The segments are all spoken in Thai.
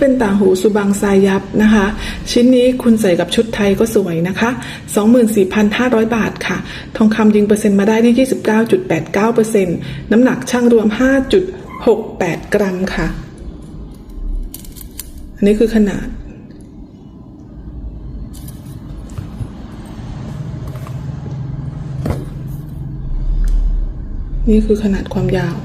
เป็นต่างหูสุบังซายับนะคะ ชิ้นนี้คุณใส่กับชุดไทยก็สวยนะคะ 24,500 บาทค่ะ ทองคำยิงเปอร์เซ็นต์มาได้ที่ 29.89%น้ำหนักช่างรวม 5.68 กรัมค่ะ อันนี้คือขนาด นี่คือขนาดความยาว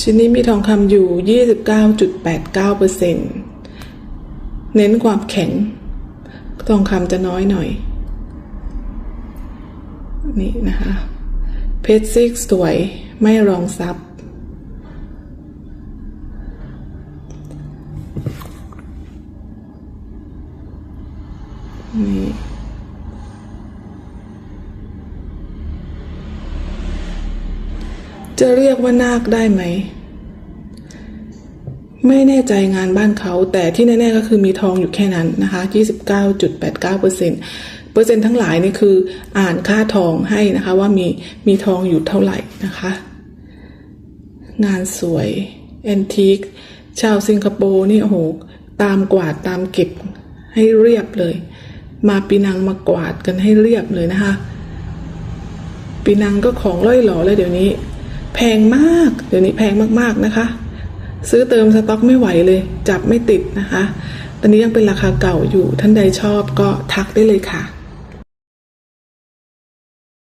ชิ้นนี้มีทองคำอยู่ 29.89%เน้นความแข็ง ทองคำจะน้อยหน่อย นี่นะคะ เพชรซิกสวยไม่รองซับนี่ จะเรียกว่านาคได้ไหม ไม่แน่ใจงานบ้านเขา แต่ที่แน่ๆก็คือมีทองอยู่แค่นั้นนะคะ29.89%เปอร์เซ็นต์เปอร์เซ็นต์ทั้งหลายนี่คืออ่านค่าทองให้นะคะว่ามีมีทองอยู่เท่าไหร่นะคะ งานสวยแอนทิคชาวสิงคโปร์นี่โอ้โหตามกวาดตามเก็บให้เรียบเลย มาปีนังมากวาดกันให้เรียบเลยนะคะ ปีนังก็ของล่อยหล่อเลยเดี๋ยวนี้ แพงมากเดี๋ยวนี้แพงมากๆนะคะ ซื้อเติมสต็อกไม่ไหวเลย จับไม่ติดนะคะ ตอนนี้ยังเป็นราคาเก่าอยู่ท่านใดชอบก็ทักได้เลยค่ะ